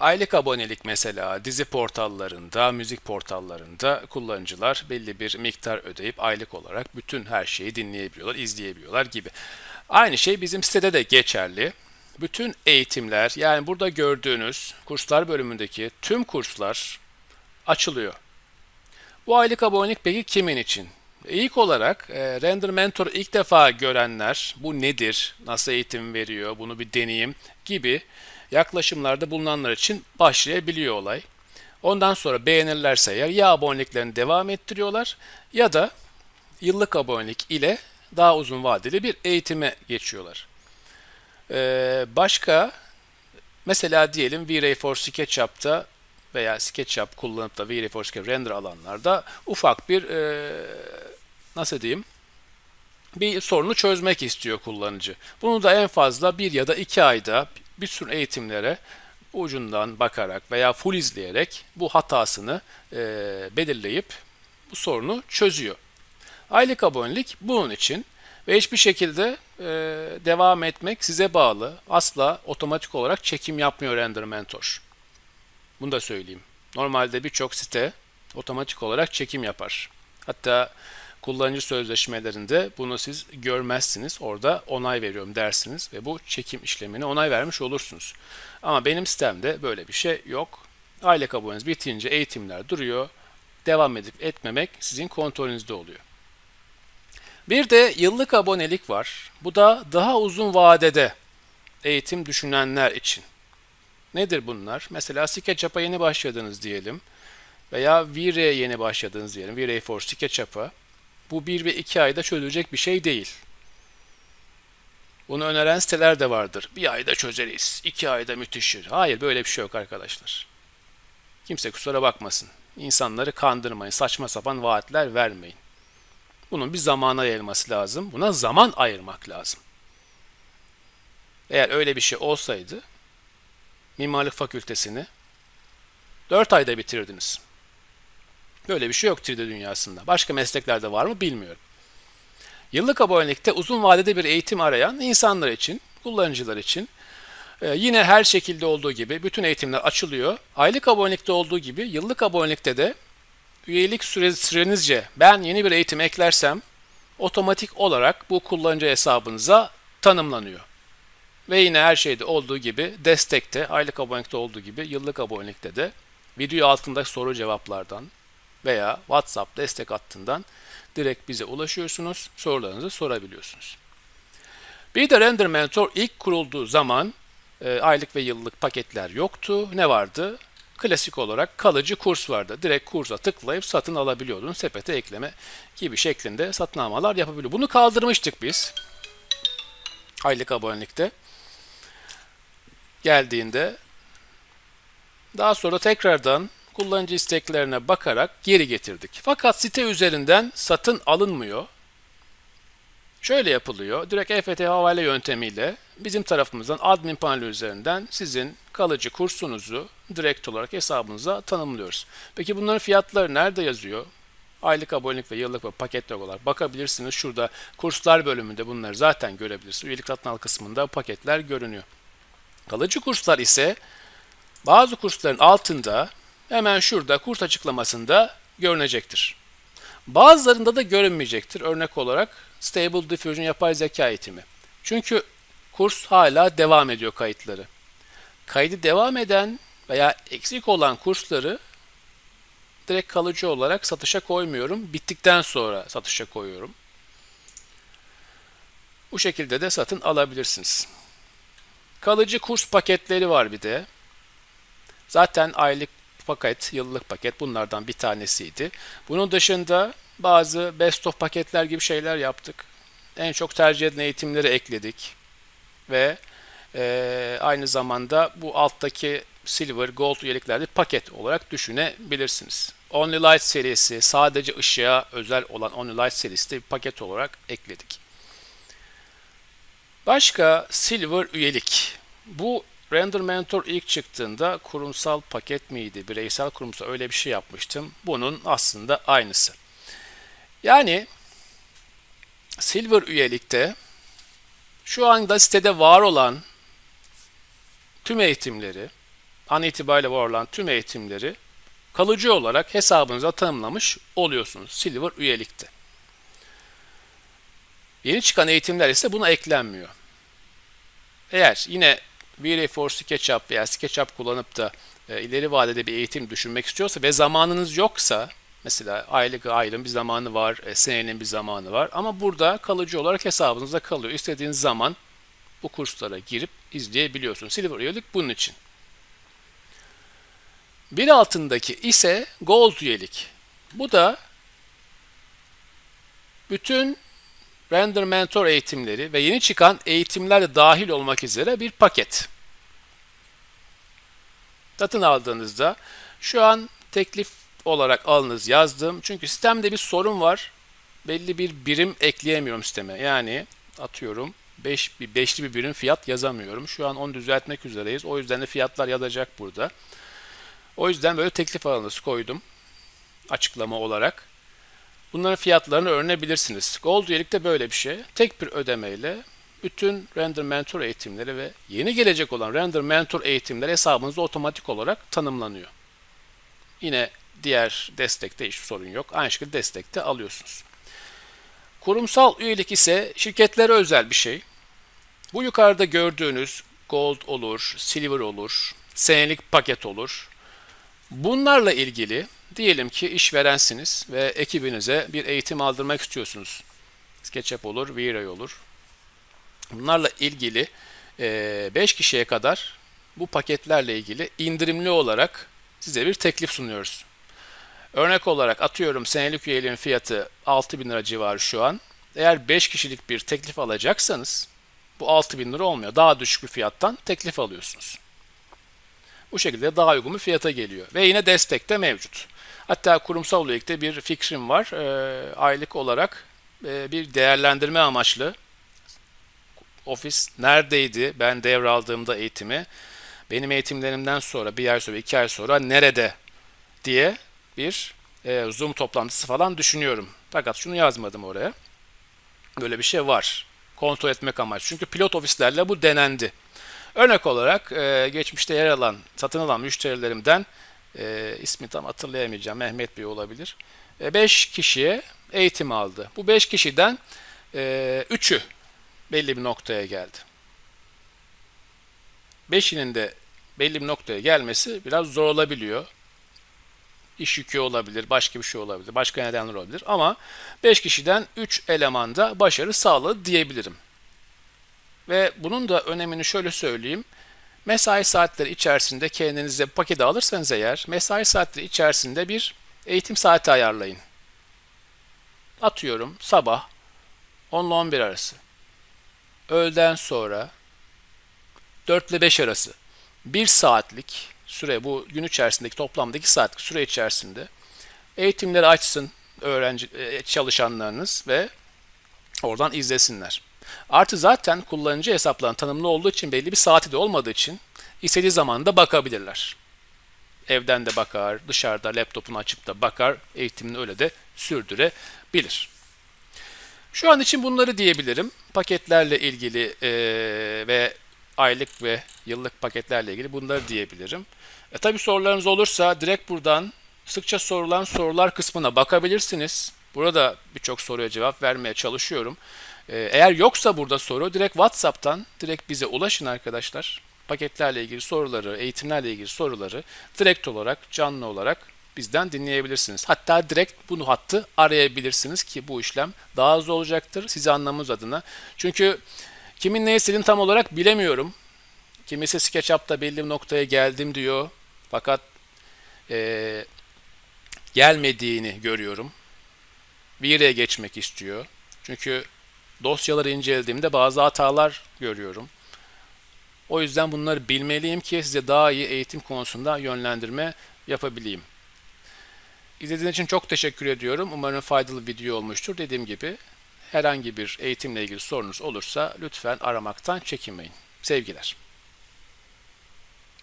Aylık abonelik mesela dizi portallarında, müzik portallarında kullanıcılar belli bir miktar ödeyip aylık olarak bütün her şeyi dinleyebiliyorlar, izleyebiliyorlar gibi. Aynı şey bizim sitede de geçerli. Bütün eğitimler yani burada gördüğünüz kurslar bölümündeki tüm kurslar açılıyor. Bu aylık abonelik peki kimin için? İlk olarak e, Render Mentor'u ilk defa görenler bu nedir, nasıl eğitim veriyor, bunu bir deneyim gibi yaklaşımlarda bulunanlar için başlayabiliyor olay. Ondan sonra beğenirlerse eğer ya aboneliklerini devam ettiriyorlar ya da yıllık abonelik ile daha uzun vadeli bir eğitime geçiyorlar. Ee, başka mesela diyelim V-Ray for SketchUp'ta veya SketchUp kullanıp da V-Ray for SketchUp render alanlarda ufak bir e, nasıl diyeyim bir sorunu çözmek istiyor kullanıcı. Bunu da en fazla bir ya da iki ayda bir sürü eğitimlere ucundan bakarak veya full izleyerek bu hatasını e, belirleyip bu sorunu çözüyor. Aylık abonelik bunun için ve hiçbir şekilde e, devam etmek size bağlı. Asla otomatik olarak çekim yapmıyor Render Mentor. Bunu da söyleyeyim. Normalde birçok site otomatik olarak çekim yapar. Hatta kullanıcı sözleşmelerinde bunu siz görmezsiniz. Orada onay veriyorum dersiniz ve bu çekim işlemine onay vermiş olursunuz. Ama benim sitemde böyle bir şey yok. Aylık aboneniz bitince eğitimler duruyor. Devam edip etmemek sizin kontrolünüzde oluyor. Bir de yıllık abonelik var. Bu da daha uzun vadede eğitim düşünenler için. Nedir bunlar? Mesela SketchUp'a yeni başladınız diyelim veya V-Ray'e yeni başladınız diyelim. V-Ray for SketchUp'a. Bu 1 ve 2 ayda çözülecek bir şey değil. Bunu öneren siteler de vardır. Bir ayda çözeriz, 2 ayda müthişir. Hayır böyle bir şey yok arkadaşlar. Kimse kusura bakmasın. İnsanları kandırmayın, saçma sapan vaatler vermeyin. Bunun bir zamana yayılması lazım. Buna zaman ayırmak lazım. Eğer öyle bir şey olsaydı mimarlık fakültesini 4 ayda bitirirdiniz. Böyle bir şey yok 3D dünyasında. Başka mesleklerde var mı bilmiyorum. Yıllık abonelikte uzun vadede bir eğitim arayan insanlar için, kullanıcılar için e, yine her şekilde olduğu gibi bütün eğitimler açılıyor. Aylık abonelikte olduğu gibi yıllık abonelikte de üyelik süre, sürenizce ben yeni bir eğitim eklersem otomatik olarak bu kullanıcı hesabınıza tanımlanıyor. Ve yine her şeyde olduğu gibi destekte, aylık abonelikte olduğu gibi yıllık abonelikte de video altındaki soru cevaplardan veya WhatsApp destek hattından direkt bize ulaşıyorsunuz, sorularınızı sorabiliyorsunuz. Bir de Render Mentor ilk kurulduğu zaman e, aylık ve yıllık paketler yoktu. Ne vardı? Klasik olarak kalıcı kurs vardı. Direkt kursa tıklayıp satın alabiliyordun. Sepete ekleme gibi şeklinde satın almalar yapabiliyor. Bunu kaldırmıştık biz. Aylık abonelikte. Geldiğinde daha sonra tekrardan kullanıcı isteklerine bakarak geri getirdik. Fakat site üzerinden satın alınmıyor. Şöyle yapılıyor. Direkt EFT havale yöntemiyle bizim tarafımızdan admin paneli üzerinden sizin kalıcı kursunuzu direkt olarak hesabınıza tanımlıyoruz. Peki bunların fiyatları nerede yazıyor? Aylık abonelik ve yıllık ve paketler olarak bakabilirsiniz. Şurada kurslar bölümünde bunları zaten görebilirsiniz. Üyelik satın al kısmında paketler görünüyor. Kalıcı kurslar ise bazı kursların altında hemen şurada kurs açıklamasında görünecektir. Bazılarında da görünmeyecektir. Örnek olarak Stable Diffusion yapay zeka eğitimi. Çünkü kurs hala devam ediyor kayıtları. Kaydı devam eden veya eksik olan kursları direkt kalıcı olarak satışa koymuyorum. Bittikten sonra satışa koyuyorum. Bu şekilde de satın alabilirsiniz. Kalıcı kurs paketleri var bir de. Zaten aylık paket, yıllık paket bunlardan bir tanesiydi. Bunun dışında bazı best of paketler gibi şeyler yaptık. En çok tercih edilen eğitimleri ekledik. Ve e, aynı zamanda bu alttaki Silver, Gold üyelikleri paket olarak düşünebilirsiniz. Only Light serisi, sadece ışığa özel olan Only Light serisi de bir paket olarak ekledik. Başka Silver üyelik. Bu Render Mentor ilk çıktığında kurumsal paket miydi, bireysel kurumsal öyle bir şey yapmıştım. Bunun aslında aynısı. Yani Silver üyelikte şu anda sitede var olan tüm eğitimleri an itibariyle var olan tüm eğitimleri kalıcı olarak hesabınıza tanımlamış oluyorsunuz Silver üyelikte. Yeni çıkan eğitimler ise buna eklenmiyor. Eğer yine For SketchUp veya SketchUp kullanıp da e, ileri vadede bir eğitim düşünmek istiyorsa ve zamanınız yoksa mesela aylık aylığın bir zamanı var, e, senenin bir zamanı var ama burada kalıcı olarak hesabınızda kalıyor. İstediğiniz zaman bu kurslara girip izleyebiliyorsunuz. Silver üyelik bunun için. Bir altındaki ise Gold üyelik. Bu da bütün Render Mentor eğitimleri ve yeni çıkan eğitimler de dahil olmak üzere bir paket. Satın aldığınızda şu an teklif olarak alınız yazdım. Çünkü sistemde bir sorun var. Belli bir birim ekleyemiyorum sisteme. Yani atıyorum 5 bir beşli bir birim fiyat yazamıyorum. Şu an onu düzeltmek üzereyiz. O yüzden de fiyatlar yazacak burada. O yüzden böyle teklif alanı koydum açıklama olarak. Bunların fiyatlarını öğrenebilirsiniz. Gold üyelikte böyle bir şey. Tek bir ödemeyle bütün Render Mentor eğitimleri ve yeni gelecek olan Render Mentor eğitimleri hesabınızda otomatik olarak tanımlanıyor. Yine diğer destekte hiçbir sorun yok. Aynı şekilde destekte alıyorsunuz. Kurumsal üyelik ise şirketlere özel bir şey. Bu yukarıda gördüğünüz Gold olur, Silver olur, senelik paket olur. Bunlarla ilgili diyelim ki işverensiniz ve ekibinize bir eğitim aldırmak istiyorsunuz. SketchUp olur, V-Ray olur. Bunlarla ilgili 5 kişiye kadar bu paketlerle ilgili indirimli olarak size bir teklif sunuyoruz. Örnek olarak atıyorum senelik üyeliğin fiyatı 6000 lira civarı şu an. Eğer 5 kişilik bir teklif alacaksanız bu 6000 lira olmuyor. Daha düşük bir fiyattan teklif alıyorsunuz. Bu şekilde daha uygun bir fiyata geliyor. Ve yine destek de mevcut. Hatta kurumsal üyelikte bir fikrim var. E, aylık olarak e, bir değerlendirme amaçlı ofis neredeydi ben devraldığımda eğitimi benim eğitimlerimden sonra bir ay sonra iki ay sonra nerede diye bir e, Zoom toplantısı falan düşünüyorum. Fakat şunu yazmadım oraya. Böyle bir şey var. Kontrol etmek amaç. Çünkü pilot ofislerle bu denendi. Örnek olarak e, geçmişte yer alan, satın alan müşterilerimden e, ismi tam hatırlayamayacağım. Mehmet Bey olabilir. 5 e, kişiye eğitim aldı. Bu 5 kişiden 3'ü e, belli bir noktaya geldi. 5'inin de belli bir noktaya gelmesi biraz zor olabiliyor. İş yükü olabilir, başka bir şey olabilir, başka nedenler olabilir. Ama 5 kişiden 3 elemanda başarı sağladı diyebilirim. Ve bunun da önemini şöyle söyleyeyim. Mesai saatleri içerisinde kendinize paket alırsanız eğer, mesai saatleri içerisinde bir eğitim saati ayarlayın. Atıyorum sabah 10 ile 11 arası. Öğleden sonra 4 ile 5 arası. 1 saatlik süre bu gün içerisindeki toplamdaki saatlik süre içerisinde eğitimleri açsın öğrenci e, çalışanlarınız ve oradan izlesinler. Artı zaten kullanıcı hesaplarının tanımlı olduğu için belli bir saati de olmadığı için istediği zaman da bakabilirler. Evden de bakar, dışarıda laptopunu açıp da bakar, eğitimini öyle de sürdürebilir. Şu an için bunları diyebilirim. Paketlerle ilgili e, ve aylık ve yıllık paketlerle ilgili bunları diyebilirim. E tabi sorularınız olursa direkt buradan sıkça sorulan sorular kısmına bakabilirsiniz. Burada birçok soruya cevap vermeye çalışıyorum. Ee, eğer yoksa burada soru direkt WhatsApp'tan direkt bize ulaşın arkadaşlar. Paketlerle ilgili soruları, eğitimlerle ilgili soruları direkt olarak, canlı olarak bizden dinleyebilirsiniz. Hatta direkt bunu hattı arayabilirsiniz ki bu işlem daha hızlı olacaktır sizi anlamamız adına. Çünkü kimin ne istediğini tam olarak bilemiyorum. Kimisi SketchUp'ta belli bir noktaya geldim diyor. Fakat e, gelmediğini görüyorum. Bir yere geçmek istiyor. Çünkü dosyaları incelediğimde bazı hatalar görüyorum. O yüzden bunları bilmeliyim ki size daha iyi eğitim konusunda yönlendirme yapabileyim. İzlediğiniz için çok teşekkür ediyorum. Umarım faydalı video olmuştur. Dediğim gibi herhangi bir eğitimle ilgili sorunuz olursa lütfen aramaktan çekinmeyin. Sevgiler.